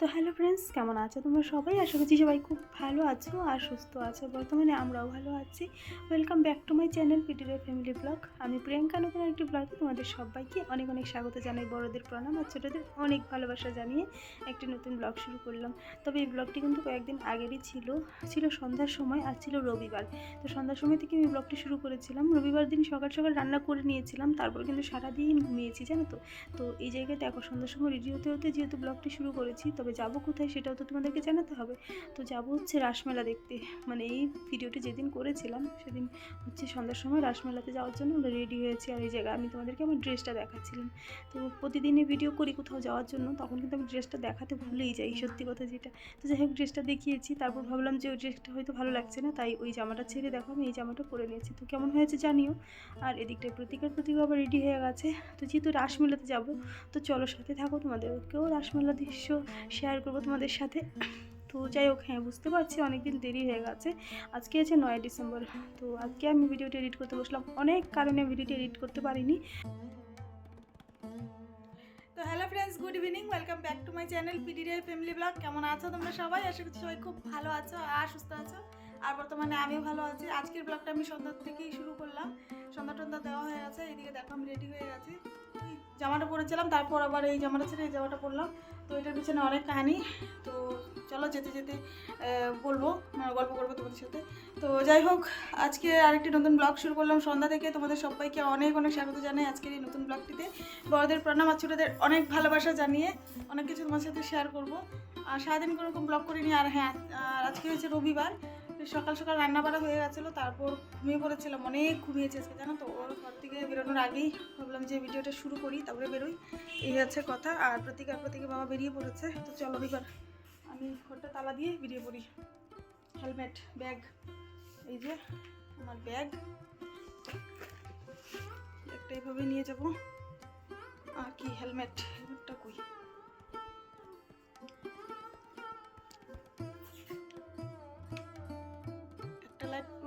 তো hello friends, কেমন আছো? তোমরা সবাই? আশা করছি সবাই খুব ভালো আছো আর সুস্থ আছো। বর্তমানে আমরাও ভালো আছি। Welcome back to my channel পিটির family blog আমি প্রিয়াঙ্কা, নতুন একটি ব্লগে তোমাদের সবাইকে অনেক অনেক স্বাগত জানাই। বড়দের প্রণাম আর ছোটোদের অনেক ভালোবাসা জানিয়ে একটি নতুন ব্লগ শুরু করলাম। তবে এই ব্লগটি কিন্তু কয়েকদিন আগেরই ছিল। ছিল সন্ধ্যার সময় আর ছিল রবিবার। তো সন্ধ্যার সময় থেকে আমি ব্লগটি শুরু করেছিলাম। রবিবার দিন সকাল সকাল রান্না করে নিয়েছিলাম। তারপর কিন্তু সারাদিন ঘুমিয়েছি, জানো তো? তো এই জায়গায় দেখো, সন্ধ্যার সময় রেডি হতে হতে যেহেতু ব্লগটি শুরু করেছি, তবে যাব কোথায় সেটাও তো তোমাদেরকে জানাতে হবে। তো যাব হচ্ছে রাসমেলা দেখতে। মানে এই ভিডিওটি যেদিন করেছিলাম, সেদিন হচ্ছে সন্ধ্যার সময় রাসমেলাতে যাওয়ার জন্য আমরা রেডি হয়েছি। আর এই জায়গায় আমি তোমাদেরকে আমার ড্রেসটা দেখাচ্ছিলাম। তো প্রতিদিনই ভিডিও করি কোথাও যাওয়ার জন্য, তখন কিন্তু আমি ড্রেসটা দেখাতে ভুলেই যাই, সত্যি কথা যেটা। তো যাই হোক ড্রেসটা দেখিয়েছি, তারপর ভাবলাম যে ওই ড্রেসটা হয়তো ভালো লাগছে না, তাই ওই জামাটা ছেড়ে দেখো, আমি এই জামাটা পরে নিয়েছি। তো কেমন হয়েছে জানিও। আর এদিকটায় প্রতীকের প্রতীক আবার রেডি হয়ে গেছে। তো যেহেতু রাসমেলাতে যাব, তো চলো সাথে থাকো, তোমাদেরকেও রাসমেলা দৃশ্য শেয়ার করব তোমাদের সাথে। তো যাই হোক হ্যাঁ বুঝতে পারছি অনেকদিন দেরি হয়ে গেছে। আজকে আছে নয় ডিসেম্বর। তো আজকে আমি ভিডিওটি এডিট করতে বসলাম। অনেক কারণে ভিডিওটি এডিট করতে পারিনি। তো hello friends good evening welcome back to my channel PDD family blog কেমন আছো তোমরা সবাই? আশা করছি সবাই খুব ভালো আছো আর সুস্থ আছো। আর বর্তমানে আমিও ভালো আছি। আজকের ব্লগটা আমি সন্ধ্যার থেকেই শুরু করলাম। সন্ধ্যা টন্ধ্যা দেওয়া হয়ে গেছে এইদিকে দেখো আমি রেডি হয়ে গেছি। জামাটা পরেছিলাম, তারপর আবার এই জামাটা ছেড়ে এই জামাটা পরলাম। তো এটার পিছনে অনেক কাহিনি। তো চলো যেতে যেতে বলব গল্প করব তোমাদের সাথে। তো যাই হোক, আজকে আরেকটি নতুন ব্লগ শুরু করলাম। সন্ধ্যা থেকে তোমাদের সবাইকে অনেক অনেক স্বাগত জানাই আজকের এই নতুন ব্লগটিতে। বড়দের প্রণাম আর ছোটোদের অনেক ভালোবাসা জানিয়ে অনেক কিছু তোমার সাথে শেয়ার করব। আর সারাদিন কোনো রকম ব্লগ করিনি। আর হ্যাঁ আর আজকে হয়েছে রবিবার। সকাল সকাল রান্না বাড়া হয়ে গেছিল, তারপর ঘুমিয়ে পড়েছিলাম, অনেক ঘুমিয়েছে আজকে, জানো তো? ওর ঘর থেকে বেরোনোর আগেই ভাবলাম যে ভিডিওটা শুরু করি, তারপরে বেরোই। এই হচ্ছে কথা, আর প্রতীক আর প্রতীকে বাবা বেরিয়ে পড়েছে। তো চলো এবার আমি ঘরটা তালা দিয়ে বেরিয়ে পড়ি। হেলমেট, ব্যাগ, এই যে আমার ব্যাগ। একটা এভাবে নিয়ে যাব। আর কি, হেলমেট, হেলমেটটা কই?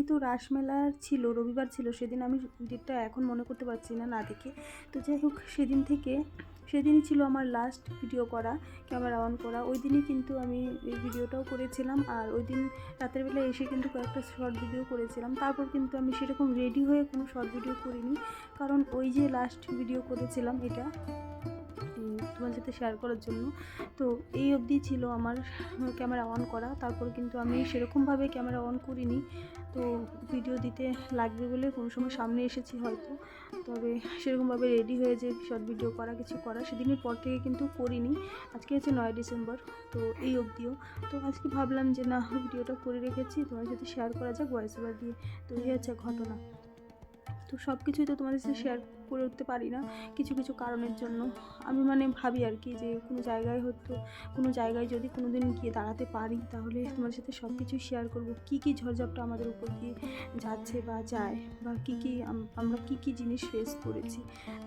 যেহেতু রাসমেলার ছিল, রবিবার ছিল, সেদিন আমি ডেটটা এখন মনে করতে পারছি না না দেখে। তো যাই হোক, সেদিন থেকে, সেদিনই ছিল আমার লাস্ট ভিডিও করা ক্যামেরা অন করা। ওই দিনই কিন্তু আমি এই ভিডিওটাও করেছিলাম আর ওই দিন রাতের বেলা এসে কিন্তু কয়েকটা শর্ট ভিডিও করেছিলাম। তারপর কিন্তু আমি সেরকম রেডি হয়ে কোনো শর্ট ভিডিও করিনি, কারণ ওই যে লাস্ট ভিডিও করেছিলাম এটা তোমার সাথে শেয়ার করার জন্য। তো এই অবধি ছিল আমার ক্যামেরা অন করা। তারপর কিন্তু আমি সেরকমভাবে ক্যামেরা অন করিনি। তো ভিডিও দিতে লাগবে বলে কোনো সময় সামনে এসেছি হয়তো। তবে সেরকমভাবে রেডি হয়ে যে শর্ট ভিডিও করা, কিছু করা, সেদিনের পর থেকে কিন্তু করিনি। আজকে হচ্ছে নয় ডিসেম্বর, তো এই অবধিও। তো আজকে ভাবলাম যে না ভিডিওটা করে রেখেছি। তোমার সাথে শেয়ার করা যাক ভয়েস ওভার দিয়ে তো এই হচ্ছে ঘটনা। তো সব কিছুই তো তোমাদের সাথে শেয়ার করে উঠতে পারি না, কিছু কিছু কারণের জন্য। আমি মানে ভাবি আর কি যে কোনো জায়গায় হতো কোনো জায়গায় যদি কোনো দিন গিয়ে দাঁড়াতে পারি, তাহলে তোমার সাথে সব কিছু শেয়ার করব। কী কী ঝড়ঝাপটা আমাদের উপর দিয়ে যাচ্ছে বা যায়, বা কী কী আম- আমরা কী কী জিনিস ফেস করেছি।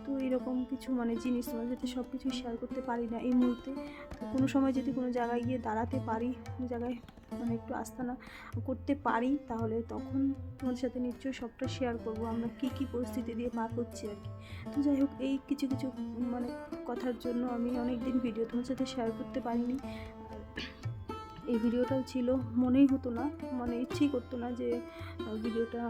তো এরকম কিছু মানে জিনিস তোমার সাথে সব কিছু শেয়ার করতে পারি না এই মুহূর্তে। তো কোনো সময় যদি কোনো জায়গায় গিয়ে দাঁড়াতে পারি, কোনো জায়গায় মানে একটু আস্থানা করতে পারি, তাহলে তখন তোমাদের সাথে নিশ্চয়ই সবটা শেয়ার করব, আমরা কী কী পরিস্থিতি দিয়ে পার করছি আর কি। তো যাই হোক, এই কিছু কিছু মানে কথার জন্য আমি অনেক দিন ভিডিও তোমার সাথে শেয়ার করতে পারিনি। এই ভিডিওটাও ছিল। মনেই হতো না মানে ইচ্ছেই করতো না যে ভিডিওটা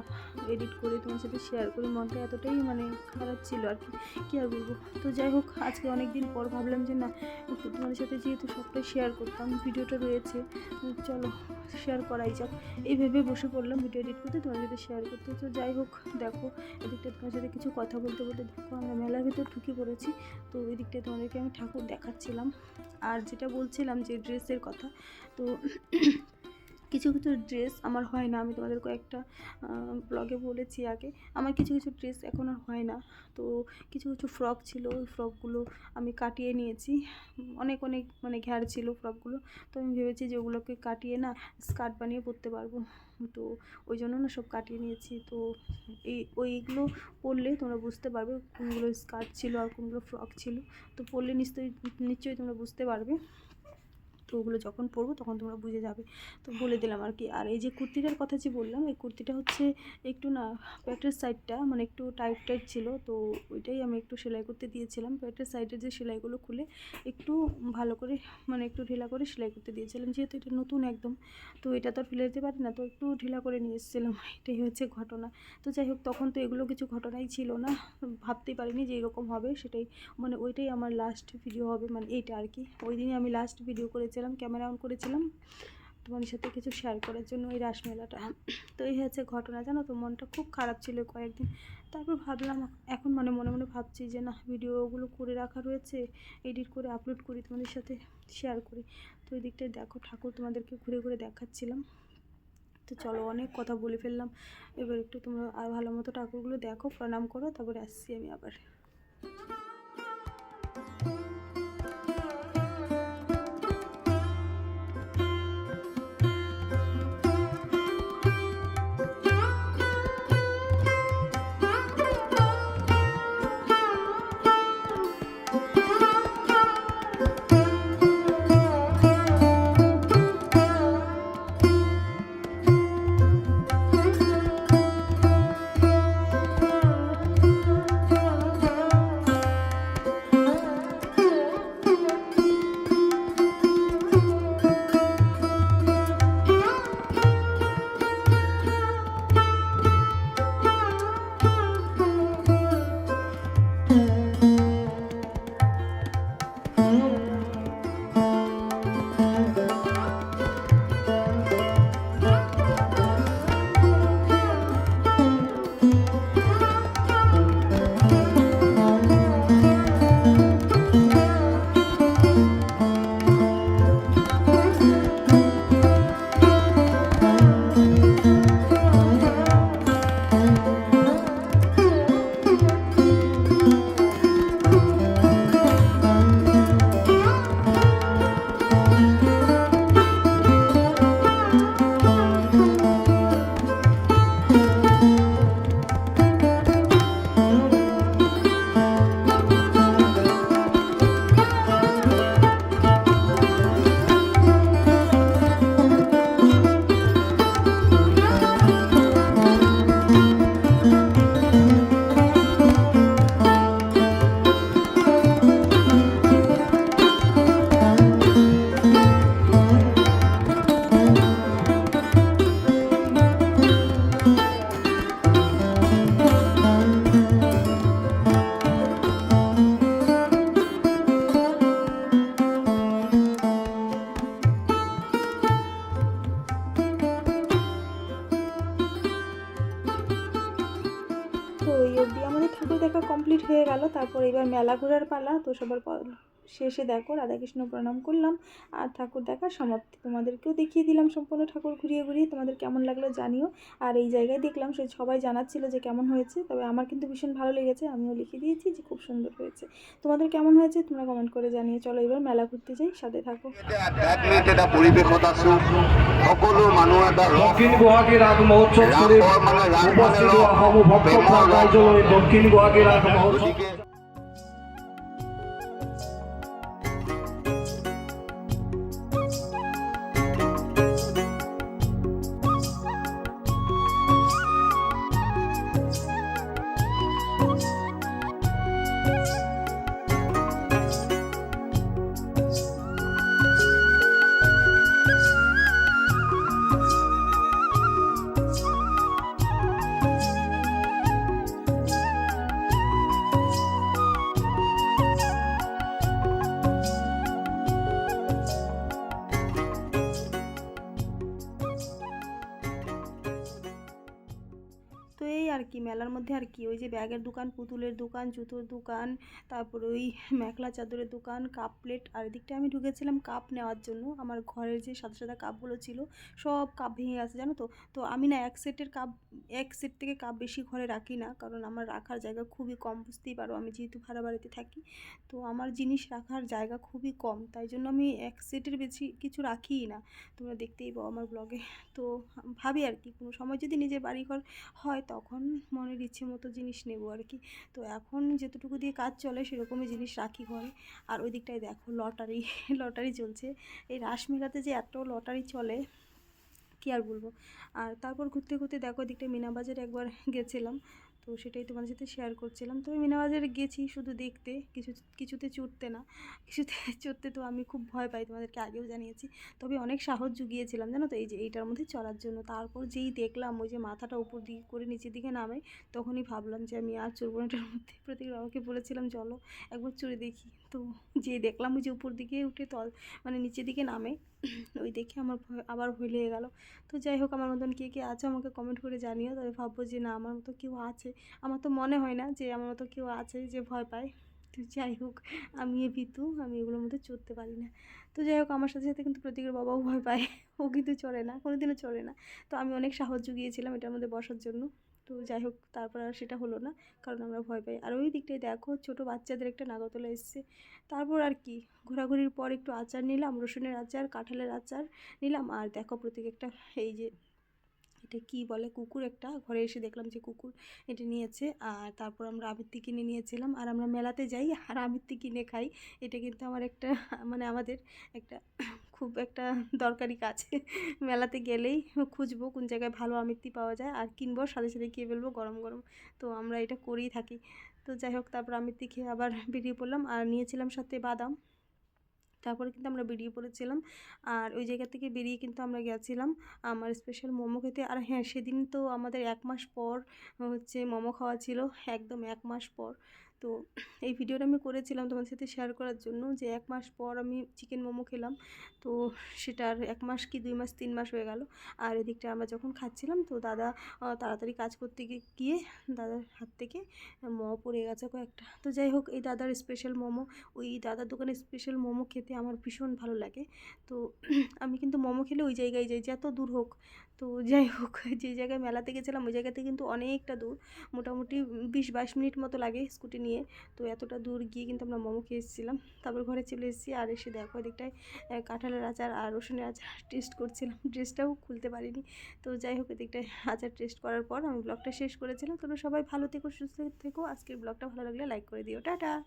এডিট করে তোমার সাথে শেয়ার করি। মনটা এতটাই মানে খারাপ ছিল আর কি, কী আর বলব? তো যাই হোক, আজকে অনেক দিন পর ভাবলাম যে, না, একটু তোমাদের সাথে যেহেতু সবটাই শেয়ার করতাম, ভিডিওটা রয়েছে চলো শেয়ার করাই যাক। এই ভেবে বসে পড়লাম ভিডিও এডিট করতে তোমার সাথে শেয়ার করতে। তো যাই হোক, দেখো এদিকটা তোমার সাথে কিছু কথা বলতে বলতে, দেখো, আমরা মেলার ভিতর ঢুকে পড়েছি। তো এদিকটা তোমাদেরকে আমি ঠাকুর দেখাচ্ছিলাম। আর যেটা বলছিলাম যে ড্রেসের কথা, তো কিছু কিছু ড্রেস আমার হয় না, আমি তোমাদের কয়েকটা ব্লগে বলেছি আগে। আমার কিছু কিছু ড্রেস এখন আর হয় না। তো কিছু কিছু ফ্রক ছিল, ওই ফ্রকগুলো আমি কাটিয়ে নিয়েছি। অনেক অনেক মানে ঘ্যার ছিল ফ্রকগুলো তো আমি ভেবেছি যে ওগুলোকে কাটিয়ে না স্কার্ট বানিয়ে পরতে পারব। তো ওই জন্য না সব কাটিয়ে নিয়েছি। তো এই, ওইগুলো পরলে তোমরা বুঝতে পারবে কোনগুলো স্কার্ট ছিল আর কোনগুলো ফ্রক ছিল। তো পরলে নিশ্চয়ই নিশ্চয়ই তোমরা বুঝতে পারবে। তো ওগুলো যখন পরবো তখন তোমরা বুঝে যাবে। তো বলে দিলাম আর কি। আর এই যে কুর্তিটার কথা যে বললাম, এই কুর্তিটা হচ্ছে একটু না প্যাটের সাইডটা মানে একটু টাইট টাইট ছিল, তো ওইটাই আমি একটু সেলাই করতে দিয়েছিলাম। প্যাটের সাইডের যে সেলাইগুলো খুলে একটু ভালো করে মানে একটু ঢিলা করে সেলাই করতে দিয়েছিলাম, যেহেতু এটা নতুন একদম। তো এটা তো আর ফেলে দিতে পারি না, তো একটু ঢিলা করে নিয়ে এসেছিলাম। এটাই হচ্ছে ঘটনা। তো যাই হোক, তখন তো এগুলো কিছু ঘটনাই ছিল না। ভাবতেই পারিনি যে এরকম হবে, সেটাই মানে ওইটাই আমার লাস্ট ভিডিও হবে মানে এইটা আর কি। ওই দিনই আমি লাস্ট ভিডিও করেছিলাম ক্যামেরা অন করেছিলাম। তোমাদের সাথে কিছু শেয়ার করার জন্য ওই রাসমেলাটা। তো এই হচ্ছে ঘটনা, জানো তো? মনটা খুব খারাপ ছিল কয়েকদিন। তারপর ভাবলাম, এখন মানে মনে মনে ভাবছি যে, না, ভিডিওগুলো করে রাখা রয়েছে এডিট করে আপলোড করি তোমাদের সাথে শেয়ার করি। তো ওই দিকটায় দেখো, ঠাকুর তোমাদেরকে ঘুরে ঘুরে দেখাচ্ছিলাম। তো চলো, অনেক কথা বলে ফেললাম। এবার একটু তোমরা আর ভালো মতো ঠাকুরগুলো দেখো, প্রণাম করো, তারপরে আসছি আমি আবার। ঠাকুর দেখা কমপ্লিট হয়ে গেল তারপর এবার মেলা ঘোরার পালা তো সবার শেষে দেখো রাধাকৃষ্ণ প্রণাম করলাম। আর ঠাকুর দেখা সমাপ্তি। তোমাদেরকেও দেখিয়ে দিলাম সম্পূর্ণ ঠাকুর ঘুরিয়ে ঘুরিয়ে। তোমাদের কেমন লাগল জানিও। আর এই জায়গায় দেখলাম সে সবাই জানাচ্ছিল যে কেমন হয়েছে। তবে আমার কিন্তু ভীষণ ভালো লেগেছে। আমিও লিখে দিয়েছি যে খুব সুন্দর হয়েছে। তোমাদের কেমন হয়েছে তোমরা কমেন্ট করে জানিয়ে চলো এবার মেলা ঘুরতে যাই সাথে থাকো। সকলো মানুহ এটা দক্ষিণ গুৱাহাটী মহোৎসৱ মানে মানে উপস্থিত হোৱা সমূহ ভক্ত প্ৰেমৰ ৰস ৰাইজলৈ দক্ষিণ গুৱাহাটী ৰাস মহোৎসৱ কি মেলার মধ্যে আর কি? ওই যে ব্যাগের দোকান, পুতুলের দোকান, জুতোর দোকান, তারপরে ওই মেখলা চাদরের দোকান, কাপ প্লেট আর এদিকটা আমি ঢুকেছিলাম কাপ নেওয়ার জন্য। আমার ঘরের যে সাদা সাদা কাপগুলো ছিল, সব কাপ ভেঙে গেছে, জানো তো? তো আমি না এক সেটের কাপ, এক সেট থেকে কাপ বেশি ঘরে রাখি না, কারণ আমার রাখার জায়গা খুবই কম, বুঝতেই পারো। আমি যেহেতু ভাড়া বাড়িতে থাকি, তো আমার জিনিস রাখার জায়গা খুবই কম, তাই জন্য আমি এক সেটের বেশি কিছু রাখিই না। তোমরা দেখতেই পাও আমার ব্লগে তো ভাবি আর কি, কোনো সময় যদি নিজের বাড়িঘর হয়, তখন মনের ইচ্ছে মতো জিনিস নেব আর কি। তো এখন যেতটুকু দিয়ে কাজ চলে সেরকমই জিনিস রাখি ঘরে। আর ওই দিকটায় দেখো লটারি লটারি চলছে। এই রাস মেলাতে যে এত লটারি চলে, কি আর বলব? আর তারপর ঘুরতে ঘুরতে দেখো ওই দিকটা মিনাবাজারে একবার গেছিলাম। তো সেটাই তোমাদের সাথে শেয়ার করছিলাম। তো মিনাবাজারে গেছি শুধু দেখতে, কিছু, কিছুতে চড়তে না, কিছুতে চড়তে তো আমি খুব ভয় পাই, তোমাদেরকে আগেও জানিয়েছি। তবে অনেক সাহস জুগিয়েছিলাম, জানো তো? এই যে এইটার মধ্যে চড়ার জন্য। তারপর যেই দেখলাম, ওই যে মাথাটা উপর দিকে করে নিচের দিকে নামে তখনই ভাবলাম যে আমি আর চড়বো না। এটার মধ্যে প্রতীক বাবাকে বলেছিলাম, চলো একবার চড়ে দেখি। তো যে দেখলাম, ওই যে উপর দিকে উঠে তল মানে নিচের দিকে নামে ওই দেখে আমার আবার ভয় লেগে গেলো। তো যাই হোক, আমার মতন কে কে আছে আমাকে কমেন্ট করে জানিও। তবে ভাববো যে না, আমার মতো কেউ আছে। আমার তো মনে হয় না যে আমার মতো কেউ আছে যে ভয় পায়। তো যাই হোক, আমি এ ভীতু, আমি এগুলোর মধ্যে চড়তে পারি না। তো যাই হোক, আমার সাথে সাথে কিন্তু প্রতীকের বাবাও ভয় পায়। ও কিন্তু চড়ে না, কোনোদিনও চড়ে না। তো আমি অনেক সাহস জুগিয়েছিলাম এটার মধ্যে বসার জন্য। তো যাই হোক, তারপর আর সেটা হলো না, কারণ আমরা ভয় পাই। আর ওই দিকটায় দেখো, ছোটো বাচ্চাদের একটা নাগরতলা এসছে। তারপর আর কি, ঘোরাঘুরির পর একটু আচার নিলাম, রসুনের আচার, কাঁঠালের আচার নিলাম, আর দেখো প্রত্যেক একটা, এই যে এটা কি বলে? কুকুর একটা। ঘরে এসে দেখলাম যে কুকুর এটা নিয়েছে। আর তারপর আমরা আবৃত্তি কিনে নিয়েছিলাম। আর আমরা মেলাতে যাই আর আবৃত্তি কিনে খাই। এটা কিন্তু আমার একটা মানে আমাদের একটা খুব একটা দরকারি কাজ। মেলাতে গেলেই খুঁজবো কোন জায়গায় ভালো আমিত্তি পাওয়া যায় আর কিনবো, সাথে সাথে খেয়ে ফেলব গরম গরম। তো আমরা এটা করেই থাকি। তো যাই হোক, তারপর আমিত্তি খেয়ে আবার বেরিয়ে পড়লাম। আর নিয়েছিলাম সাথে বাদাম। তারপরে কিন্তু আমরা বেরিয়ে পড়েছিলাম। আর ওই জায়গা থেকে বেরিয়ে কিন্তু আমরা গেছিলাম আমার স্পেশাল মোমো খেতে। আর হ্যাঁ সেদিন তো আমাদের এক মাস পর হচ্ছে মোমো খাওয়া ছিল, একদম এক মাস পর। তো এই ভিডিওটা আমি করেছিলাম তোমার সাথে শেয়ার করার জন্য যে এক মাস পর আমি চিকেন মোমো খেলাম। তো সেটার এক মাস কি দুই মাস, তিন মাস হয়ে গেল। আর এদিকটা আমরা যখন খাচ্ছিলাম তো দাদা তাড়াতাড়ি কাজ করতে গিয়ে দাদার হাত থেকে মোমো পড়ে গেছে কয়েকটা। তো যাই হোক, এই দাদার স্পেশাল মোমো, ওই দাদার দোকানে স্পেশাল মোমো খেতে আমার ভীষণ ভালো লাগে। তো আমি কিন্তু মোমো খেলে ওই জায়গায় যাই, যত দূর হোক। তো যাই হোক, যে জায়গায় মেলাতে গেছিলাম, ওই জায়গাতে কিন্তু অনেকটা দূর। মোটামুটি বিশ বাইশ মিনিট মতো লাগে স্কুটি নিয়ে। তো এতটা দূর গিয়ে কিন্তু আমরা মোমো খেয়ে এসেছিলাম। তারপর ঘরে চলে এসেছি আর এসে দেখো এদিকটায় কাঁঠালের আচার আর রসুনের আচার টেস্ট করছিলাম। ড্রেসটাও খুলতে পারিনি। তো যাই হোক, এদিকটায় আচার টেস্ট করার পর আমি ব্লগটা শেষ করেছিলাম। তোমরা সবাই ভালো থেকো, সুস্থ থেকো। আজকের ব্লগটা ভালো লাগলে লাইক করে দিও। টাটা!